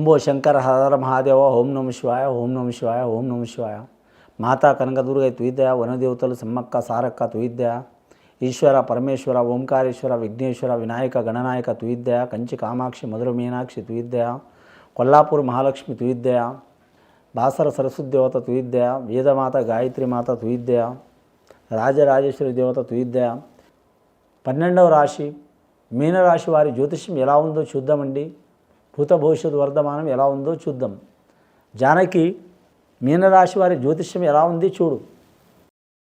శంభో శంకర హర మహాదేవ ఓం నమ శివాయ ఓం నమ శివాయ ఓం నమ శివాయ. మాతా కనకదుర్గ తుయిద్య వనదేవతలు సమ్మక్క సారక్క తుయిద్య ఈశ్వర పరమేశ్వర ఓంకారేశ్వర విఘ్నేశ్వర వినాయక గణనాయక తుయిద్య కంచి కామాక్షి మధుర మీనాక్షి తుయిద్య కొల్లాపూర్ మహాలక్ష్మి తుయిద్య బాసర సరస్వతి దేవత తుయిద్య వేదమాత గాయత్రి మాత తుయిద్య రాజరాజేశ్వరి దేవత తుయిద్య పన్నెండవ రాశి మీనరాశి వారి జ్యోతిష్యం ఎలా ఉందో చూద్దామండి. భూత భవిష్యత్తు వర్ధమానం ఎలా ఉందో చూద్దాం. జానకి మీనరాశి వారి జ్యోతిష్యం ఎలా ఉంది చూడు.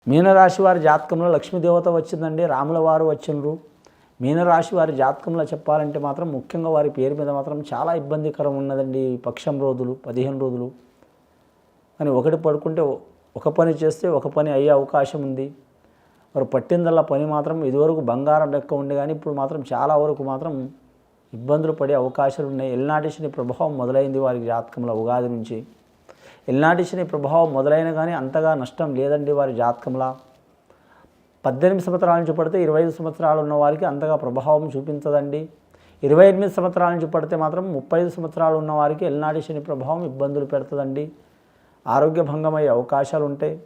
మీనరాశి వారి జాతకంలో లక్ష్మీదేవత వచ్చిందండి రాముల వారు వచ్చిండ్రు. మీనరాశి వారి జాతకంలో చెప్పాలంటే మాత్రం ముఖ్యంగా వారి పేరు మీద మాత్రం చాలా ఇబ్బందికరం ఉన్నదండి పక్షం రోజులు పదిహేను రోజులు. అని ఒకటి పడుకుంటే ఒక పని చేస్తే ఒక పని అయ్యే అవకాశం ఉంది. వారు పట్టిందల్లా పని మాత్రం ఇదివరకు బంగారం లెక్క ఉండే కానీ ఇప్పుడు మాత్రం చాలా వరకు మాత్రం ఇబ్బందులు పడే అవకాశాలు ఉన్నాయి. ఎల్నాటి శని ప్రభావం మొదలైంది వారి జాతకంలో ఉగాది నుంచి. ఎల్నాటి శని ప్రభావం మొదలైన కానీ అంతగా నష్టం లేదండి వారి జాతకంలో. పద్దెనిమిది సంవత్సరాల నుంచి పడితే ఇరవై ఐదు సంవత్సరాలు ఉన్న వారికి అంతగా ప్రభావం చూపించదండి. ఇరవై ఎనిమిది సంవత్సరాల నుంచి పడితే మాత్రం ముప్పై ఐదు సంవత్సరాలు ఉన్న వారికి ఎల్నాటి శని ప్రభావం ఇబ్బందులు పెడుతుందండి. ఆరోగ్య భంగమయ్యే అవకాశాలు ఉంటాయి.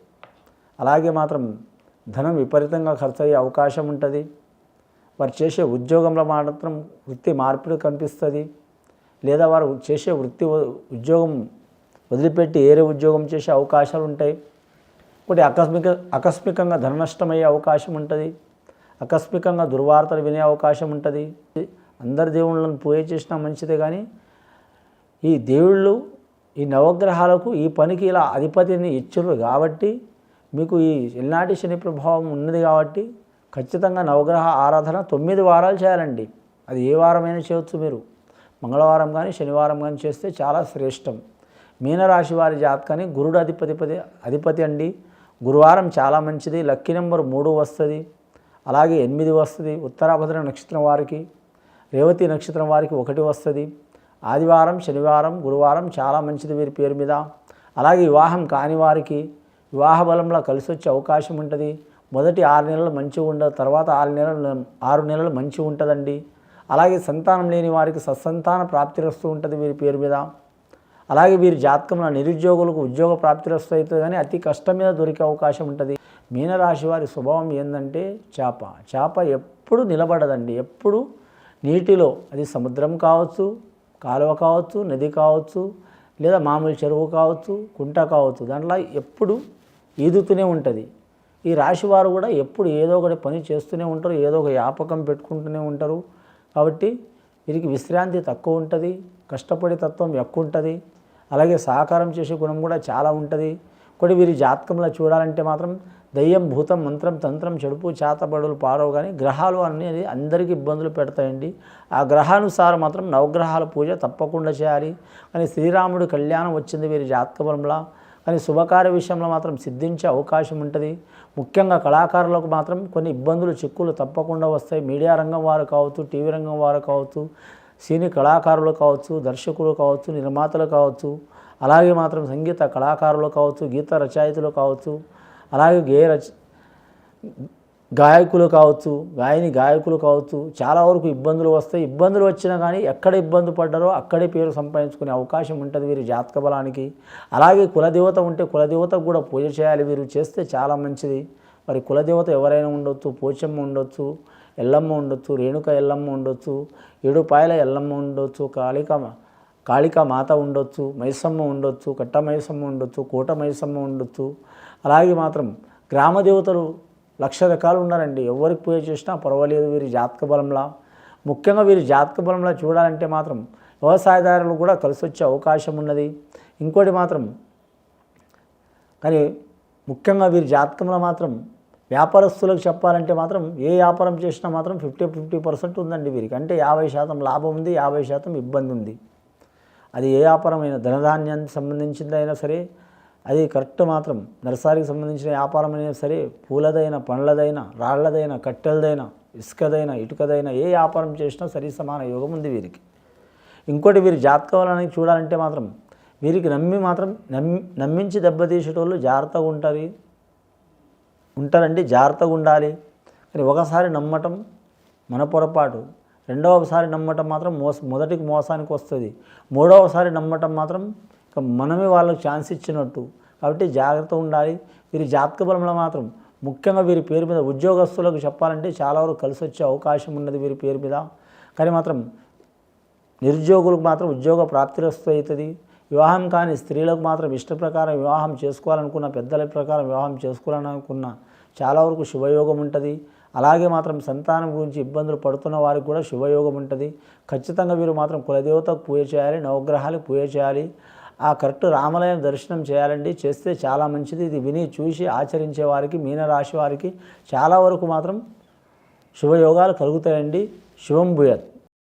అలాగే మాత్రం ధనం విపరీతంగా ఖర్చు అయ్యే అవకాశం ఉంటుంది. వారు చేసే ఉద్యోగంలో మాత్రం వృత్తి మార్పిడి కనిపిస్తుంది. లేదా వారు చేసే వృత్తి ఉద్యోగం వదిలిపెట్టి ఏరే ఉద్యోగం చేసే అవకాశాలు ఉంటాయి. ఒకటి ఆకస్మిక ఆకస్మికంగా ధన నష్టమయ్యే అవకాశం ఉంటుంది. ఆకస్మికంగా దుర్వార్తలు వినే అవకాశం ఉంటుంది. అందరి దేవుళ్ళను పూజ చేసినా మంచిదే కానీ ఈ దేవుళ్ళు ఈ నవగ్రహాలకు ఈ పనికి ఇలా అధిపతిని ఇచ్చారు కాబట్టి మీకు ఈ ఎల్నాటి శని ప్రభావం ఉన్నది కాబట్టి ఖచ్చితంగా నవగ్రహ ఆరాధన తొమ్మిది వారాలు చేయాలండి. అది ఏ వారమైనా చేయొచ్చు మీరు. మంగళవారం కానీ శనివారం కానీ చేస్తే చాలా శ్రేష్టం. మీనరాశి వారి జాతకాన్ని గురుడు అధిపతి అధిపతి అండి. గురువారం చాలా మంచిది. లక్కీ నెంబర్ మూడు వస్తుంది. అలాగే ఎనిమిది వస్తుంది. ఉత్తరాభద్ర నక్షత్రం వారికి రేవతి నక్షత్రం వారికి ఒకటి వస్తుంది. ఆదివారం శనివారం గురువారం చాలా మంచిది వీరి పేరు మీద. అలాగే వివాహం కాని వారికి వివాహ బలంలో కలిసి వచ్చే అవకాశం ఉంటుంది. మొదటి ఆరు నెలలు మంచిగా ఉండదు తర్వాత ఆరు నెలలు ఆరు నెలలు మంచిగా ఉంటుందండి. అలాగే సంతానం లేని వారికి సత్సంతాన ప్రాప్తి వస్తూ ఉంటుంది వీరి పేరు మీద. అలాగే వీరి జాతకంలో నిరుద్యోగులకు ఉద్యోగ ప్రాప్తి వస్తూ అవుతుంది కానీ అతి కష్టం మీద దొరికే అవకాశం ఉంటుంది. మీనరాశి వారి స్వభావం ఏంటంటే చేప. చేప ఎప్పుడు నిలబడదండి. ఎప్పుడు నీటిలో అది సముద్రం కావచ్చు కాలువ కావచ్చు నది కావచ్చు లేదా మామూలు చెరువు కావచ్చు కుంట కావచ్చు దాంట్లో ఎప్పుడు ఈదుతూనే ఉంటుంది. ఈ రాశి వారు కూడా ఎప్పుడు ఏదో ఒకటి పని చేస్తూనే ఉంటారు ఏదో ఒక వ్యాపకం పెట్టుకుంటూనే ఉంటారు. కాబట్టి వీరికి విశ్రాంతి తక్కువ ఉంటుంది కష్టపడే తత్వం ఎక్కువ ఉంటుంది అలాగే సహకారం చేసే గుణం కూడా చాలా ఉంటుంది. కొన్ని వీరి జాతకంలో చూడాలంటే మాత్రం దయ్యం భూతం మంత్రం తంత్రం చెడుపు చేతబడులు పాడవు కానీ గ్రహాలు అనేది అందరికీ ఇబ్బందులు పెడతాయండి. ఆ గ్రహానుసారం మాత్రం నవగ్రహాల పూజ తప్పకుండా చేయాలి. కానీ శ్రీరాముడు కళ్యాణం వచ్చింది వీరి జాతక బలంలో. కానీ శుభకార్య విషయంలో మాత్రం సిద్ధించే అవకాశం ఉంటుంది. ముఖ్యంగా కళాకారులకు మాత్రం కొన్ని ఇబ్బందులు చిక్కులు తప్పకుండా వస్తాయి. మీడియా రంగం వారు కావచ్చు టీవీ రంగం వారు కావచ్చు సినీ కళాకారులు కావచ్చు దర్శకులు కావచ్చు నిర్మాతలు కావచ్చు అలాగే మాత్రం సంగీత కళాకారులు కావచ్చు గీత రచయితలు కావచ్చు అలాగే గేయ రచ గాయకులు కావచ్చు గాయని గాయకులు కావచ్చు చాలా వరకు ఇబ్బందులు వస్తాయి. ఇబ్బందులు వచ్చినా కానీ ఎక్కడ ఇబ్బంది పడ్డారో అక్కడే పేరు సంపాదించుకునే అవకాశం ఉంటుంది వీరి జాతక బలానికి. అలాగే కులదేవత ఉంటే కులదేవతకు కూడా పూజ చేయాలి వీరు చేస్తే చాలా మంచిది. మరి కులదేవత ఎవరైనా ఉండొచ్చు పోచమ్మ ఉండొచ్చు ఎల్లమ్మ ఉండొచ్చు రేణుక ఎల్లమ్మ ఉండొచ్చు ఏడుపాయల ఎల్లమ్మ ఉండొచ్చు కాళికమ్మ కాళికా మాత ఉండొచ్చు మైసమ్మ ఉండొచ్చు కట్ట మైసమ్మ ఉండొచ్చు కోట మైసమ్మ ఉండొచ్చు. అలాగే మాత్రం గ్రామ దేవతలు లక్ష రకాలు ఉన్నారండి. ఎవరికి పూజ చేసినా పర్వాలేదు వీరి జాతక బలంలా. ముఖ్యంగా వీరి జాతక బలంలో చూడాలంటే మాత్రం వ్యవసాయదారులు కూడా కలిసి వచ్చే అవకాశం ఉన్నది. ఇంకోటి మాత్రం కానీ ముఖ్యంగా వీరి జాతకంలో మాత్రం వ్యాపారస్తులకు చెప్పాలంటే మాత్రం ఏ వ్యాపారం చేసినా మాత్రం ఫిఫ్టీ ఫిఫ్టీ పర్సెంట్ ఉందండి వీరికి. అంటే యాభై శాతం లాభం ఉంది యాభై శాతం ఇబ్బంది ఉంది. అది ఏ వ్యాపారమైనా ధనధాన్యానికి సంబంధించిందైనా సరే అది కరెక్ట్ మాత్రం. నర్సరీకి సంబంధించిన వ్యాపారం అయినా సరే పూలదైనా పండ్లదైనా రాళ్ళదైనా కట్టెలదైనా ఇసుకదైనా ఇటుకదైనా ఏ వ్యాపారం చేసినా సరి సమాన యోగం ఉంది వీరికి. ఇంకోటి వీరి జాతకాలని చూడాలంటే మాత్రం వీరికి నమ్మి మాత్రం నమ్మి నమ్మించి దెబ్బతీసేటోళ్ళు జాగ్రత్తగా ఉంటారు. ఉంటారండి జాగ్రత్తగా ఉండాలి. కానీ ఒకసారి నమ్మటం మన పొరపాటు. రెండవసారి నమ్మటం మాత్రం మోస మొదటికి మోసానికి వస్తుంది. మూడవసారి నమ్మటం మాత్రం మనమే వాళ్ళకు ఛాన్స్ ఇచ్చినట్టు. కాబట్టి జాగ్రత్త ఉండాలి. వీరి జాతక బలంలో మాత్రం ముఖ్యంగా వీరి పేరు మీద ఉద్యోగస్తులకు చెప్పాలంటే చాలా వరకు కలిసి వచ్చే అవకాశం ఉన్నది వీరి పేరు మీద. కానీ మాత్రం నిరుద్యోగులకు మాత్రం ఉద్యోగ ప్రాప్తిరస్తు అవుతుంది. వివాహం కాని స్త్రీలకు మాత్రం ఇష్ట ప్రకారం వివాహం చేసుకోవాలనుకున్న పెద్దల ప్రకారం వివాహం చేసుకోవాలనుకున్న చాలా వరకు శుభయోగం ఉంటుంది. అలాగే మాత్రం సంతానం గురించి ఇబ్బందులు పడుతున్న వారికి కూడా శుభయోగం ఉంటుంది. ఖచ్చితంగా వీరు మాత్రం కులదేవతకు పూజ చేయాలి నవగ్రహాలకు పూజ చేయాలి. ఆ కరెక్ట్ రామాలయం దర్శనం చేయాలండి. చేస్తే చాలా మంచిది. ఇది విని చూసి ఆచరించే వారికి మీనరాశి వారికి చాలా వరకు మాత్రం శుభయోగాలు కలుగుతాయండి. శుభం భూయత్.